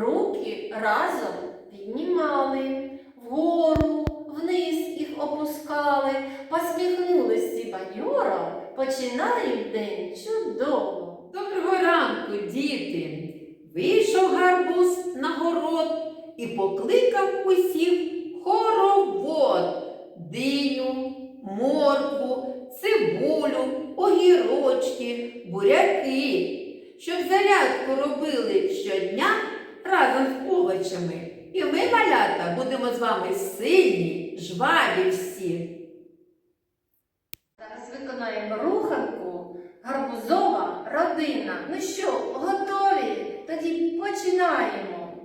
Руки разом піднімали, вгору, вниз їх опускали, посміхнулись ці бадьоро, починають день чудово. Доброго ранку, діти! Вийшов гарбуз на город і покликав усіх хоровод, диню, моркву, цибулю, огірочки, буряки, щоб зарядку робили щодня разом з овочами. І ми, малята, будемо з вами сильні, жваві всі. Зараз виконаємо руханку гарбузова родина. Ну що, готові? Тоді починаємо.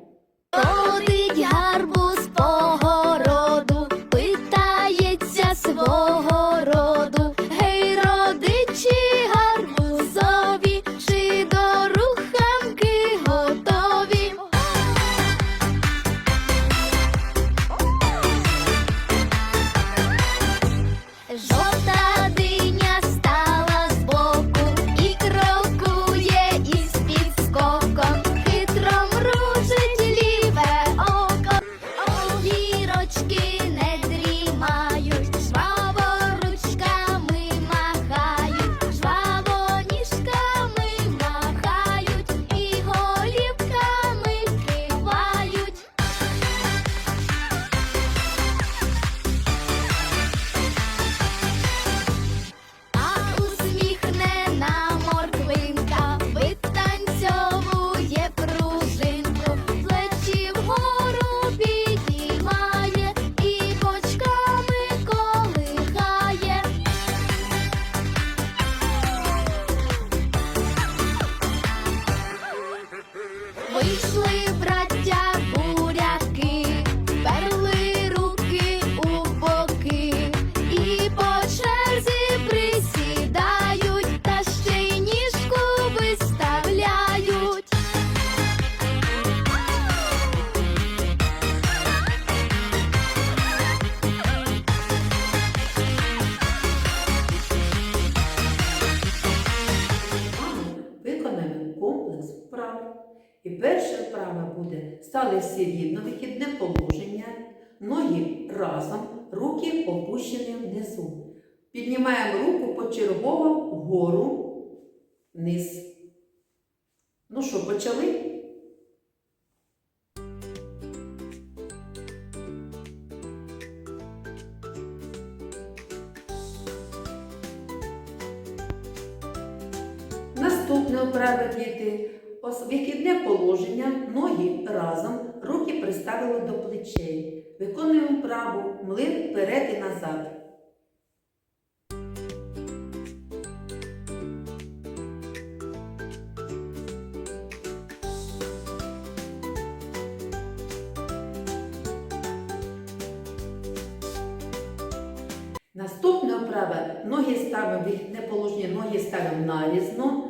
І перша вправа буде стали всі рівно вихідне положення, ноги разом, руки опущені внизу. Піднімаємо руку почергово вгору, вниз. Ну що, почали? Наступне вправа, Вихідне положення, ноги разом, руки приставили до плечей. Виконуємо вправу млин вперед і назад. Наступна вправа ноги ставимо вихідне положення, ноги ставимо нарізно,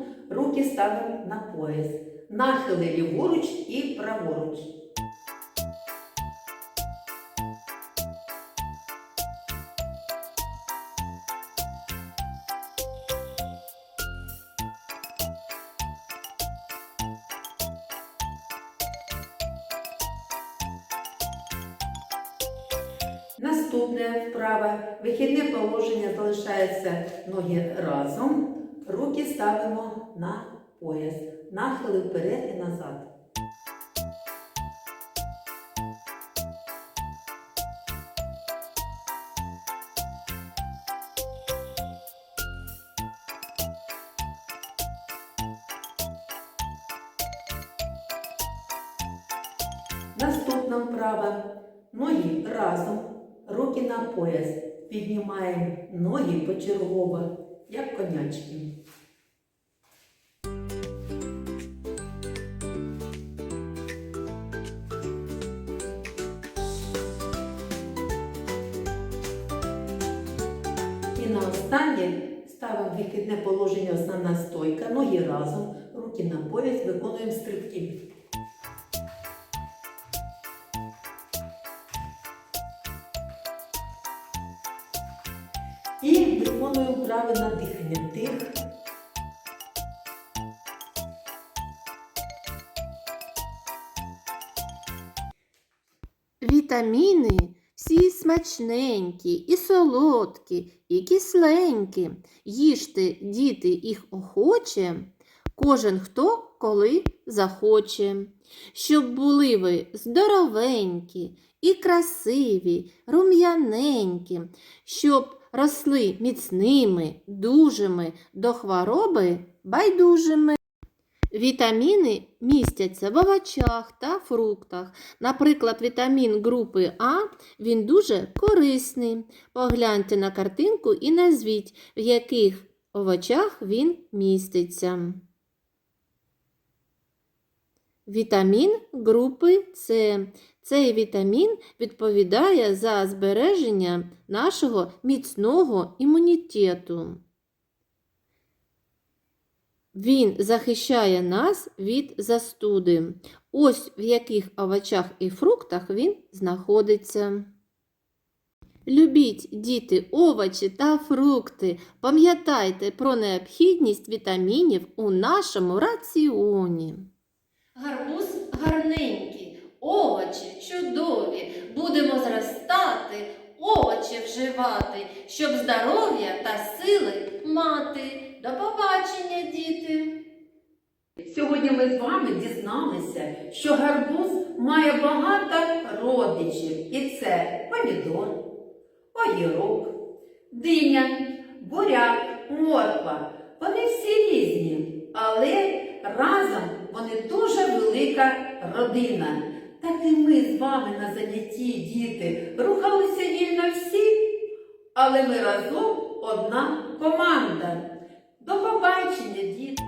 руки ставимо на пояс. Нахили ліворуч і праворуч. Наступне вправа. Вихідне положення залишається ноги разом. Руки ставимо на пояс. Нахили вперед і назад. Наступна вправа. Ноги разом, руки на пояс. Піднімаємо ноги почергово, як конячки. І на останнє ставимо вихідне положення основна стойка, ноги разом, руки на пояс, виконуємо стрибки. І виконуємо вправи на дихання. Дих. Вітаміни всі смачненькі, і солодкі, і кисленькі. Їжте, діти, їх охоче, кожен хто коли захоче. Щоб були ви здоровенькі і красиві, рум'яненькі, щоб росли міцними, дужими, до хвороби байдужими. Вітаміни містяться в овочах та фруктах. Наприклад, вітамін групи А він дуже корисний. Погляньте на картинку і назвіть, в яких овочах він міститься. Вітамін групи С. Цей вітамін відповідає за збереження нашого міцного імунітету. Він захищає нас від застуди. Ось в яких овочах і фруктах він знаходиться. Любіть, діти, овочі та фрукти. Пам'ятайте про необхідність вітамінів у нашому раціоні. Гарбуз гарненький, овочі чудові. Будемо зростати, овочі вживати, щоб здоров'я та сили мати. До побачення, діти! Сьогодні ми з вами дізналися, що гарбуз має багато родичів. І це помідор, огірок, диня, буряк, морква. Вони всі різні, але разом вони дуже велика родина. Так і ми з вами на занятті, діти, рухалися вільно всі, але ми разом одна команда. До побачення, діти!